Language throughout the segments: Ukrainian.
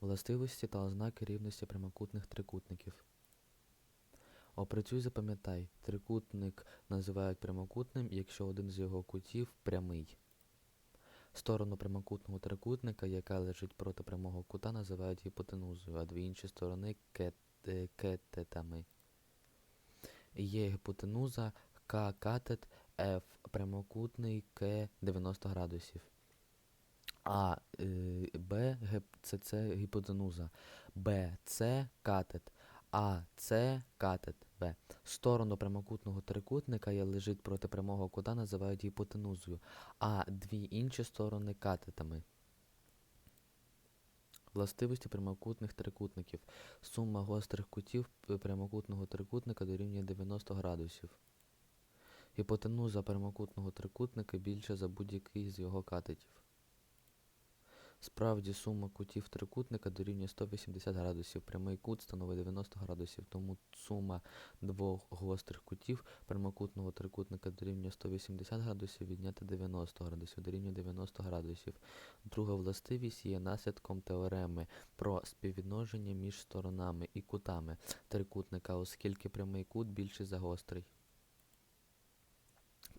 Властивості та ознаки рівності прямокутних трикутників. Опрацюй запам'ятай, трикутник називають прямокутним, якщо один з його кутів прямий. Сторону прямокутного трикутника, яка лежить проти прямого кута, називають гіпотенузою, а дві інші сторони е, кететами. Є гіпотенуза К катет, F прямокутний К 90 градусів. А е, Б це, це гіпотенуза. Б С катет, А С катет Б. Сторону прямокутного трикутника, яка лежить проти прямого кута, називають гіпотенузою, а дві інші сторони катетами. Властивості прямокутних трикутників. Сума гострих кутів прямокутного трикутника дорівнює 90 градусів. Гіпотенуза прямокутного трикутника більша за будь-який з його катетів. Справді сума кутів трикутника дорівнює 180 градусів. Прямий кут становить 90 градусів, тому сума двох гострих кутів прямокутного трикутника дорівнює 180 градусів, відняти 90 градусів, дорівнює 90 градусів. Друга властивість є наслідком теореми про співвідношення між сторонами і кутами трикутника, оскільки прямий кут більший за гострий.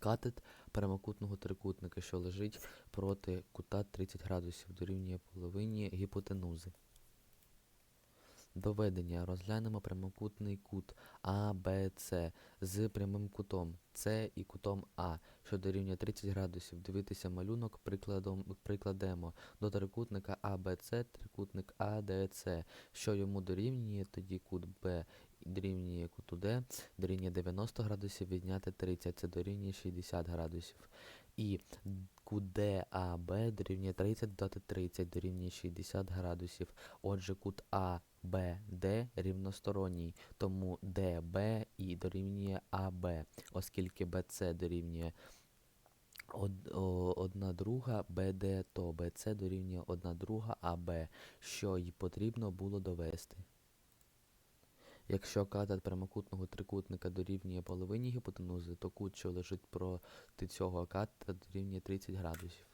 Катет прямокутного трикутника, що лежить проти кута 30 градусів, дорівнює половині гіпотенузи. Доведення. Розглянемо прямокутний кут А, Б, С з прямим кутом С і кутом А, що дорівнює 30 градусів. Дивитися малюнок прикладом, прикладемо до трикутника АБЦ, трикутник АДЦ, що йому дорівнює, тоді кут Б дорівнює куту Д, дорівнює 90 градусів, відняти 30, це дорівнює 60 градусів. І кут ДАБ дорівнює 30 додати 30 дорівнює 60 градусів. Отже, кут АБД рівносторонній, тому ДБ і дорівнює АБ, оскільки БЦ дорівнює од, одна друга БД, то БЦ дорівнює одна друга АБ, що й потрібно було довести. Якщо катет прямокутного трикутника дорівнює половині гіпотенузи, то кут, що лежить проти цього катета, дорівнює 30 градусів.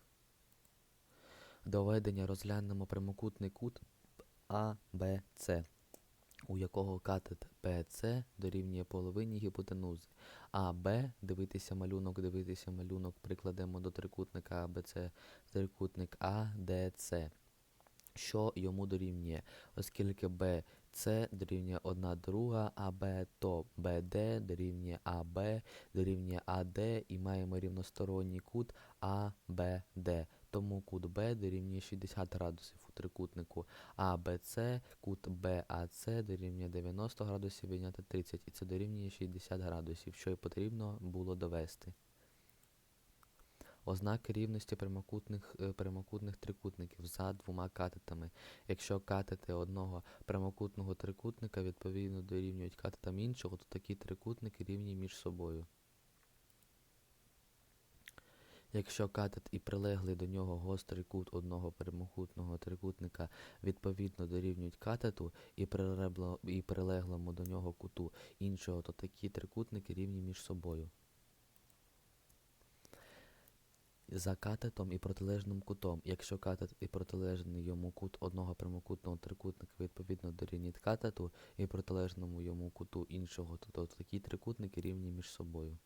Доведення розглянемо прямокутний кут АБЦ, у якого катет ПЦ дорівнює половині гіпотенузи. АБ, дивитися малюнок, дивитися малюнок, прикладемо до трикутника АБЦ, трикутник АДЦ, що йому дорівнює, оскільки Б це дорівнює 1 друга АБ, то БД дорівнює АБ, дорівнює АД і маємо рівносторонній кут АБД. Тому кут Б дорівнює 60 градусів у трикутнику АБЦ, кут БАЦ дорівнює 90 градусів відняти 30, і це дорівнює 60 градусів, що й потрібно було довести. Ознаки рівності прямокутних, е, прямокутних трикутників за двома катетами. Якщо катети одного прямокутного трикутника відповідно дорівнюють катетам іншого, то такі трикутники рівні між собою. Якщо катет і прилеглий до нього гострий кут одного прямокутного трикутника відповідно дорівнюють катету і, і прилеглому до нього куту іншого, то такі трикутники рівні між собою. За катетом і протилежним кутом. Якщо катет і протилежний йому кут одного прямокутного трикутника відповідно дорівнюють катету і протилежному йому куту іншого, то, такі трикутники рівні між собою.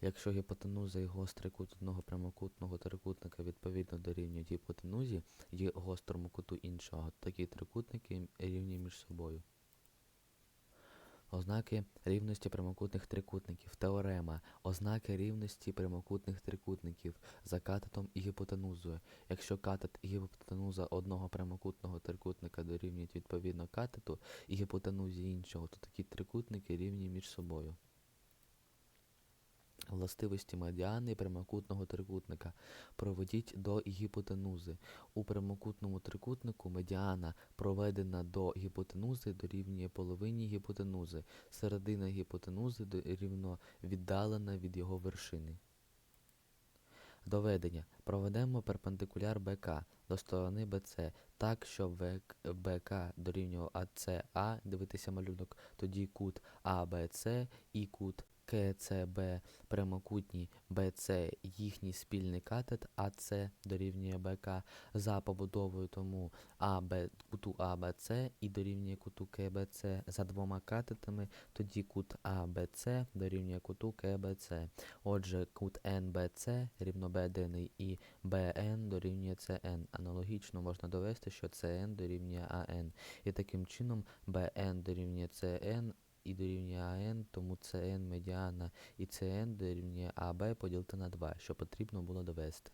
Якщо гіпотенуза і гострий кут одного прямокутного трикутника відповідно дорівнюють гіпотенузі і гострому куту іншого, то такі трикутники рівні між собою. Ознаки рівності прямокутних трикутників. Теорема. Ознаки рівності прямокутних трикутників за катетом і гіпотенузою. Якщо катет і гіпотенуза одного прямокутного трикутника дорівнюють відповідно катету і гіпотенузі іншого, то такі трикутники рівні між собою. Властивості медіани прямокутного трикутника. Проведіть до гіпотенузи. У прямокутному трикутнику медіана, проведена до гіпотенузи, дорівнює половині гіпотенузи. Середина гіпотенузи рівно віддалена від його вершини. Доведення. Проведемо перпендикуляр БК до сторони БЦ так, що ВК БК дорівнює АЦА, дивитися малюнок, тоді кут АБЦ і кут КЦБ прямокутні БЦ їхній спільний катет АЦ дорівнює БК за побудовою тому АБ куту АБЦ і дорівнює куту КБЦ за двома катетами, тоді кут АБЦ дорівнює куту КБЦ. Отже, кут НБЦ рівнобедрений і БН дорівнює ЦН. Аналогічно можна довести, що ЦН дорівнює АН. І таким чином БН дорівнює ЦН і дорівнює АН, тому ЦН медіана і CN дорівнює АБ поділити на 2, що потрібно було довести.